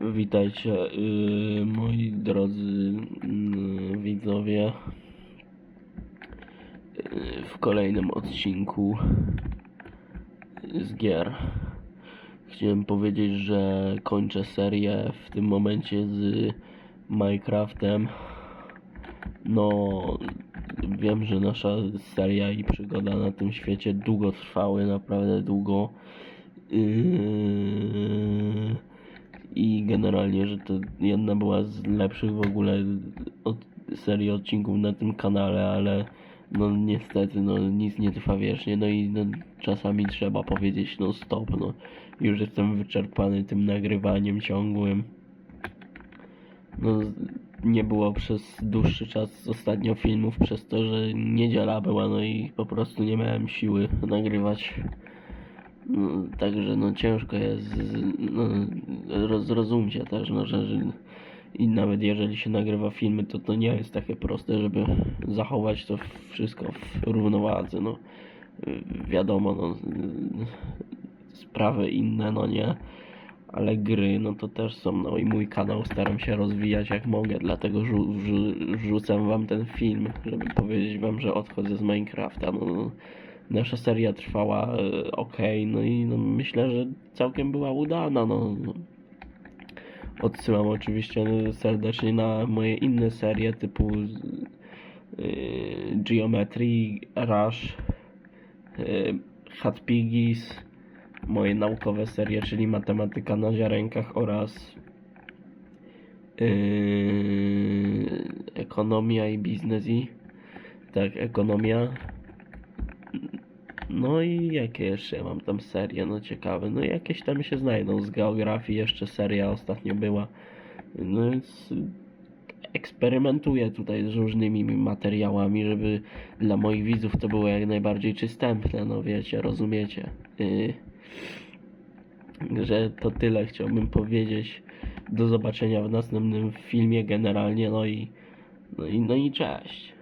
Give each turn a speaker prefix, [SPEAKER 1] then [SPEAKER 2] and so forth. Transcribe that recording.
[SPEAKER 1] Witajcie, yy, moi drodzy yy, widzowie, yy, w kolejnym odcinku z gier. Chciałem powiedzieć, że kończę serię w tym momencie z Minecraftem. No, wiem, że nasza seria i przygoda na tym świecie długo trwały, naprawdę długo. Yy, I generalnie, że to jedna była z lepszych w ogóle od serii odcinków na tym kanale, ale no niestety, no nic nie trwa wiecznie, no i no, czasami trzeba powiedzieć no stop, no już jestem wyczerpany tym nagrywaniem ciągłym. No, nie było przez dłuższy czas ostatnio filmów przez to, że niedziela była, no i po prostu nie miałem siły nagrywać. Także no ciężko jest, no, też, no, że, że i nawet jeżeli się nagrywa filmy, to to nie jest takie proste, żeby zachować to wszystko w równowadze, no. Wiadomo, no, sprawy inne, no nie, ale gry, no to też są, no i mój kanał staram się rozwijać jak mogę, dlatego rzu wrzu- wrzucam wam ten film, żeby powiedzieć wam, że odchodzę z Minecrafta, no, no nasza seria trwała e, ok, no i no, myślę, że całkiem była udana, no. no. Odsyłam oczywiście serdecznie na moje inne serie typu yy, Geometry, Rush, yy, Hot Piggies, moje naukowe serie, czyli Matematyka na ziarenkach oraz yy, Ekonomia i Biznes i tak, Ekonomia no i jakie jeszcze? Ja mam tam serie, no ciekawe, no jakieś tam się znajdą, z geografii jeszcze seria ostatnio była, no więc eksperymentuję tutaj z różnymi materiałami, żeby dla moich widzów to było jak najbardziej przystępne, no wiecie, rozumiecie, yy, że to tyle chciałbym powiedzieć, do zobaczenia w następnym filmie generalnie, no i, no i, no i cześć.